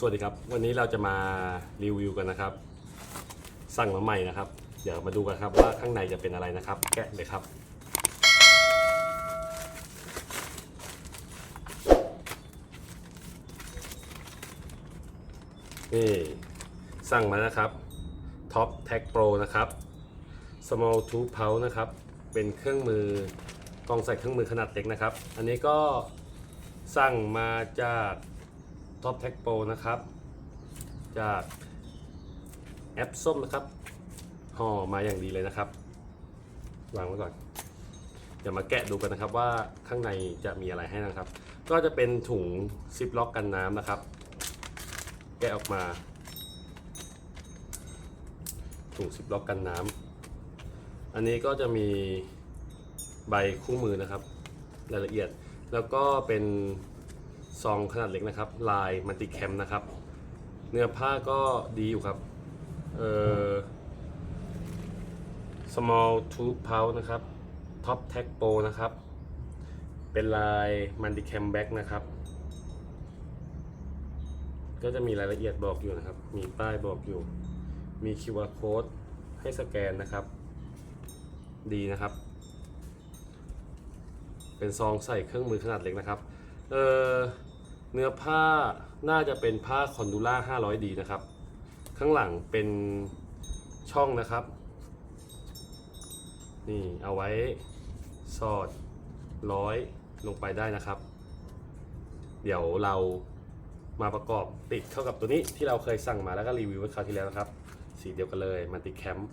สวัสดีครับ วันนี้เราจะมารีวิวกันนะครับ สั่งมาใหม่นะครับ เดี๋ยวมาดูกันครับว่าข้างในจะเป็นอะไรนะครับ แกะเลยครับ นี่สั่งมานะครับ Top Tag Pro นะครับ Small Tube Pouch นะครับ เป็นเครื่องมือกล่องใส่เครื่องมือขนาดเล็กนะครับ อันนี้ก็สั่งมาจาก Top Tag Pro นะครับ จากแอปส้มนะครับห่อมาอย่างดีเลยนะครับวางไว้ก่อนเดี๋ยวมาแกะดูกันนะครับว่าข้างในจะมีอะไรให้นะครับ ก็จะเป็นถุงซิปล็อกกันน้ำนะครับ แกะออกมา ถุงซิปล็อกกันน้ำอันนี้ก็จะมีใบคู่มือนะครับ รายละเอียดแล้วก็เป็น ซองขนาดเล็กนะครับ ลายมัลติแคมนะครับ เนื้อผ้าก็ดีอยู่ครับ เอ่อ small tube pouch นะครับ top tag pro นะครับ เป็นลายมัลติแคมแบ็กนะครับ ก็จะมีรายละเอียดบอกอยู่นะครับ มีป้ายบอกอยู่ มี QR code ให้สแกนนะครับ ดีนะครับ เป็นซองใส่เครื่องมือขนาดเล็กนะครับ เออ เนื้อผ้าน่าจะเป็นผ้าคอนดูล่า 500D นะครับ ข้างหลังเป็นช่องนะครับ นี่เอาไว้สอดร้อยลงไปได้นะครับ เดี๋ยวเรามาประกอบติดเข้ากับตัวนี้ที่เราเคยสั่งมาแล้วก็รีวิวไว้คราวที่แล้วนะครับ สีเดียวกันเลยมัลติแคมป์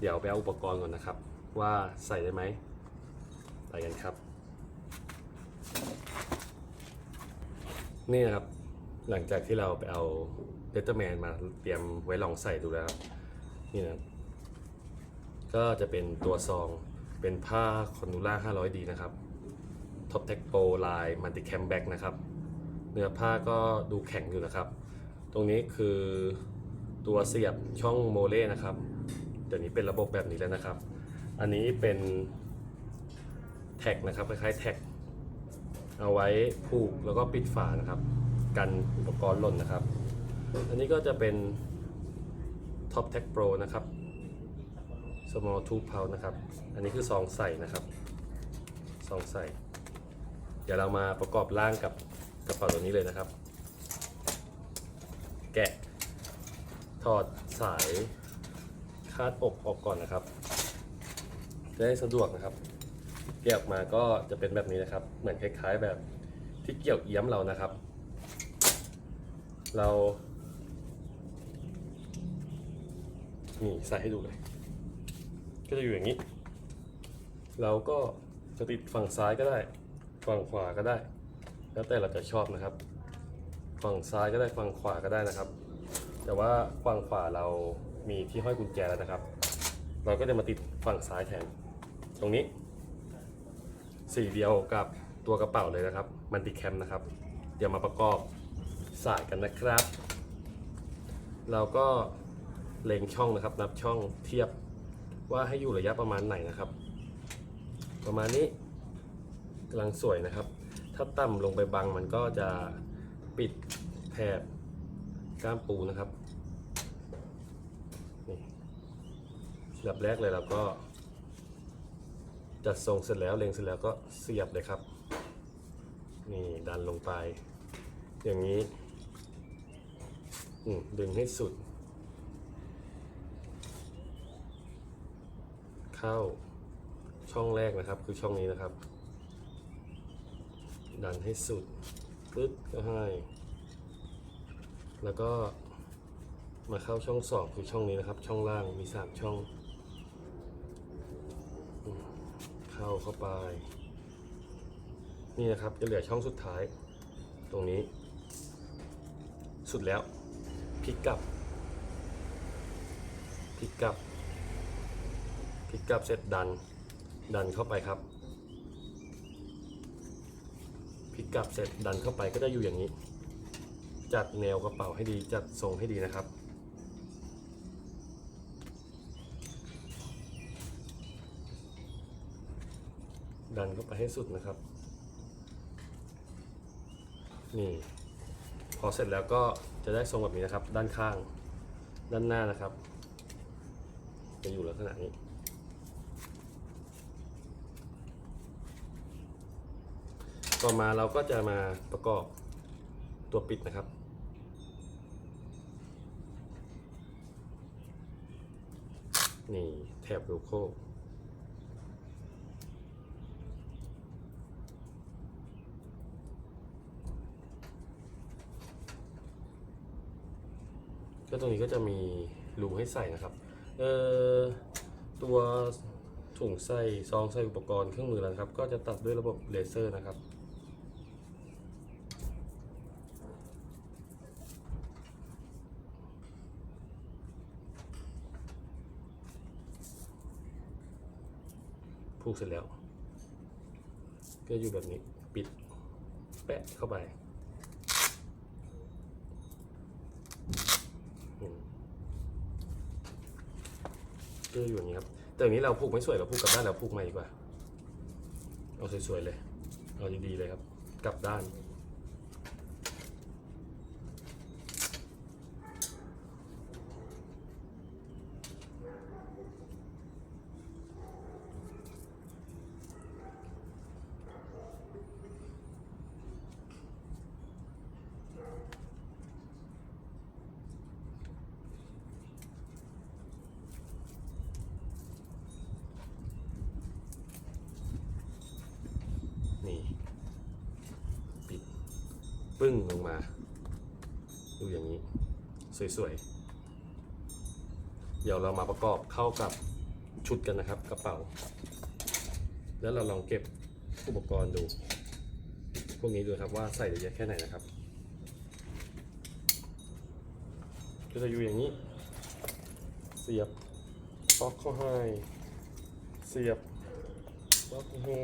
เดี๋ยวไปเอาอุปกรณ์ก่อนนะครับ ว่าใส่ได้ไหมไปกันครับ นี่นะครับ หลังจากที่เราไปเอาเดตเตอร์แมนมาเตรียมไว้ลองใส่ดูแล้วนี่นะก็จะเป็นตัวซองเป็นผ้าคอนดูล่า 500D นะครับท็อปเทคโปรลายมัลติแคมแบ็กนะครับ เนื้อผ้าก็ดูแข็งอยู่นะครับ ตรงนี้คือตัวเสียบช่องโมเล่นะครับเดี๋ยวนี้เป็นระบบแบบนี้แล้วนะครับ อันนี้เป็นแท็กนะครับคล้ายๆแท็ก เอาไว้ผูกแล้วก็ปิดฝานะครับ กันอุปกรณ์หล่นนะครับ อันนี้ก็จะเป็น Top Tech Pro นะครับ small tube pouch นะครับ อันนี้คือซองใส่นะครับซองใส่ เดี๋ยวเรามาประกอบร่างกับกระเป๋าตัวนี้เลยนะครับ แกะถอดสายคาดอกออกก่อนนะครับ จะได้สะดวกนะครับ แกะออกมาก็จะเป็นแบบนี้นะครับ เหมือนคล้าย ๆแบบที่เกี่ยวเอี้ยมเรานะครับ เรา นี่ใส่ให้ดูเลย ก็จะอยู่อย่างนี้ เราก็จะติดฝั่งซ้ายก็ได้ ฝั่งขวาก็ได้ แล้วแต่เราจะชอบนะครับ ฝั่งซ้ายก็ได้ ฝั่งขวาก็ได้นะครับ แต่ว่าฝั่งขวาเรามีที่ห้อยกุญแจแล้วนะครับ เราก็จะมาติดฝั่งซ้ายแทน ตรงนี้ สีเดียวกับตัวกระเป๋าเลยนะครับ มันติแคมนะครับ เดี๋ยวมาประกอบสายกันนะครับ เราก็เล็งช่องนะครับ นับช่องเทียบว่าให้อยู่ระยะประมาณไหนนะครับ ประมาณนี้กำลังสวยนะครับ ถ้าต่ำลงไปบังมันก็จะปิดแถบก้ามปูนะครับนี่อันดับแรกเลยเราก็ จัดทรงเสร็จแล้วเล็งเสร็จแล้วก็เสียบเลยครับ นี่ดันลงไป อย่างนี้ดึงให้สุด เข้าช่องแรกนะครับ คือช่องนี้นะครับ ดันให้สุดปึ๊ดก็ให้ แล้วก็มาเข้าช่องสองคือช่องนี้นะครับ ช่องล่างมีสามช่อง เข้าเข้าไป นี่นะครับจะเหลือช่องสุดท้าย ตรงนี้ สุดแล้วพลิกกลับพลิกกลับพลิกกลับเสร็จดัน ดันเข้าไปครับพลิกกลับเสร็จดันเข้าไปก็จะอยู่อย่างนี้ จัดแนวกระเป๋าให้ดีจัดทรงให้ดีนะครับ ดันเข้าไปให้สุดนะครับ นี่พพอเสร็จแล้วก็จะได้ทรงแบบนี้นะครับ ด้านข้าง ด้านหน้านะครับ จะอยู่ลักษณะนี้ ต่อมาเราก็จะมาประกอบตัวปิดนะครับนี่แถบโลโก้ ก็ตรงนี้ก็จะมีรูให้ใส่นะครับเอ่อตัวถุงใส่ซองใส่อุปกรณ์เครื่องมือแล้วครับ ก็จะตัดด้วยระบบเลเซอร์นะครับผูกเสร็จแล้ว ก็อยู่แบบนี้ปิดแปะเข้าไป ก็อยู่อย่างนี้ครับ แต่อย่างนี้เราผูกไม่สวยเราผูกกลับด้านเราผูกใหม่ดีกว่า เอาสวยๆเลย เอาดีๆเลยครับ กลับด้าน ปิด ปึ้งลงมา ดูอย่างนี้ สวยๆ เดี๋ยวเรามาประกอบเข้ากับชุดกันนะครับกระเป๋า แล้วเราลองเก็บอุปกรณ์ดู พวกนี้ดูครับว่าใส่ได้เยอะแค่ไหนนะครับก็จะอยู่อย่างนี้ เสียบปลั๊อกเข้าให้เสียบปลั๊อกเข้าให้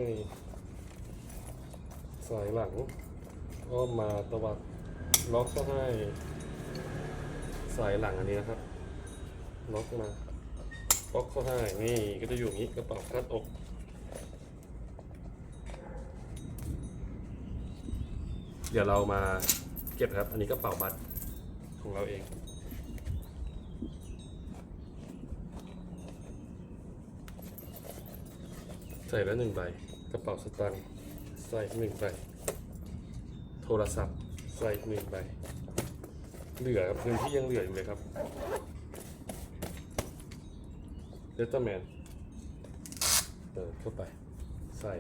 สายหลัง ก็มาตวัดล็อกก็ให้สายหลังอันนี้นะครับ ล็อกมาล็อกเข้าให้นี่ก็จะอยู่อย่างนี้กระเป๋าคาดอกเดี๋ยวเรามาเก็บครับ อันนี้กระเป๋าบัตรของเราเองใส่แล้วหนึ่งใบ กระเป๋าสตางค์ใส่หนึ่งใบ โทรศัพท์ใส่หนึ่งใบเหลือครับพื้นที่ยังเหลืออยู่เลยครับเลตเตอร์แมนเปิดเข้าไป ใส่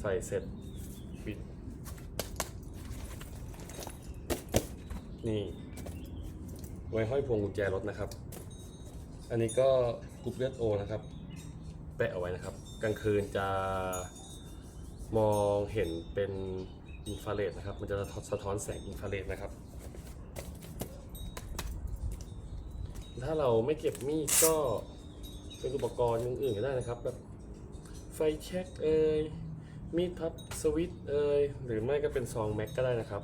ใส่เสร็จปิด นี่ ไว้ห้อยพวงกุญแจรถนะครับ อันนี้ก็กรุ๊ปเลือดโอนะครับ แปะเอาไว้นะครับ กลางคืนจะ มองเห็นเป็นอินฟราเรดนะครับ มันจะสะท้อนแสงอินฟราเรดนะครับ ถ้าเราไม่เก็บมีดก็เป็นอุปกรณ์อื่นๆก็ได้นะครับแบบไฟแช็กเอ่ยมีดพับสวิตเอ่ยหรือไม่ก็เป็นซองแม็กก็ได้นะครับ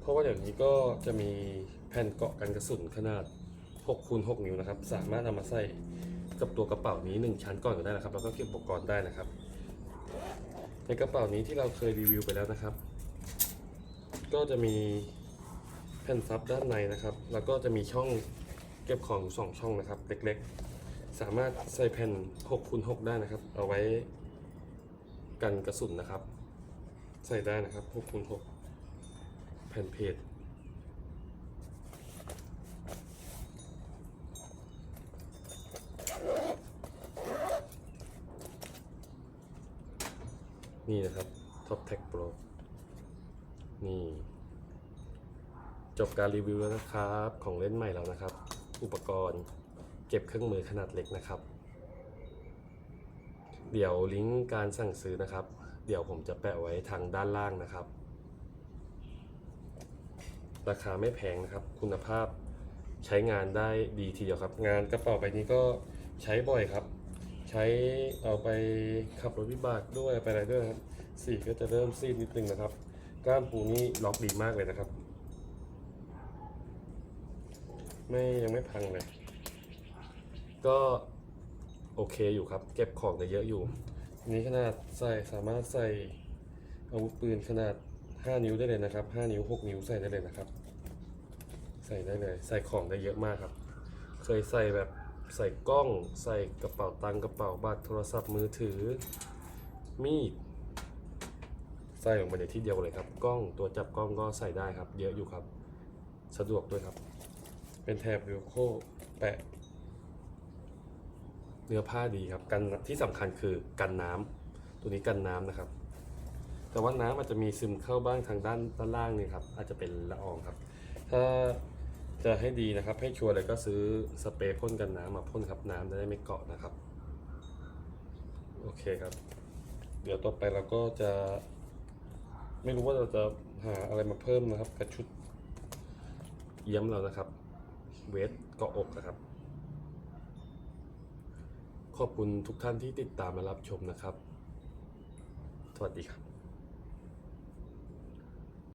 เพราะว่าเดี๋ยวนี้ก็จะมีแผ่นเกาะกันกระสุนขนาด6คูณ6นิ้วนะครับ สามารถนำมาใส่กับตัวกระเป๋านี้ 1 ชั้นก่อนก็ได้นะครับ แล้วก็เก็บอุปกรณ์ได้นะครับ ในกระเป๋านี้ที่เราเคยรีวิวไปแล้วนะครับ ก็จะมีแผ่นซับด้านในนะครับ แล้วก็จะมีช่องเก็บของสองช่องนะครับ เล็กๆ สามารถใส่แผ่น6คูณ6ได้นะครับ เอาไว้กันกระสุนนะครับ ใส่ได้นะครับ6คูณ6แผ่นเพจ นี่นะครับ Top Tech Pro นี่ จบการรีวิวแล้วนะครับ ของเล่นใหม่แล้วนะครับ อุปกรณ์เก็บเครื่องมือขนาดเล็กนะครับ เดี๋ยวลิงก์การสั่งซื้อนะครับ เดี๋ยวผมจะแปะไว้ทางด้านล่างนะครับ ราคาไม่แพงนะครับ คุณภาพใช้งานได้ดีทีเดียวครับ งานกระเป๋าใบนี้ก็ใช้บ่อยครับ ใช้เอาไปขับรถวิบากด้วยไปอะไรด้วยครับสีก็จะเริ่มซีดนิดนึงนะครับ ก้ามปูนี่ล็อกดีมากเลยนะครับ ไม่ยังไม่พังเลย ก็โอเคอยู่ครับ เก็บของได้เยอะอยู่ นี้ขนาดใส่สามารถใส่อาวุธปืนขนาด 5 นิ้วได้เลยนะครับ 5 นิ้ว 6 นิ้วใส่ได้เลยนะครับ ใส่ได้เลย ใส่ของได้เยอะมากครับ เคยใส่แบบ ใส่กล้อง ใส่กระเป๋าตังค์กระเป๋าบัตรโทรศัพท์มือถือ มีด ใส่ลงไปในที่เดียวเลยครับ กล้องตัวจับกล้องก็ใส่ได้ครับ เยอะอยู่ครับ สะดวกด้วยครับ เป็นแถบวิวโคแปะ เนื้อผ้าดีครับ กันที่สำคัญคือกันน้ำตัวนี้กันน้ำนะครับ แต่ว่าน้ำอาจจะมีซึมเข้าบ้างทางด้านด้านล่างนี่ครับ อาจจะเป็นละอองครับ ถ้า จะให้ดีนะครับ ให้ชัวร์เลยก็ซื้อสเปรย์พ่นกันน้ำมาพ่นครับน้ำจะได้ไม่เกาะนะครับ โอเคครับ เดี๋ยวต่อไปเราก็จะ ไม่รู้ว่าเราจะหาอะไรมาเพิ่มนะครับกับชุดเยี่ยมเรานะครับ เวทเกาะอกนะครับ ขอบคุณทุกท่านที่ติดตามมารับชมนะครับ สวัสดีครับ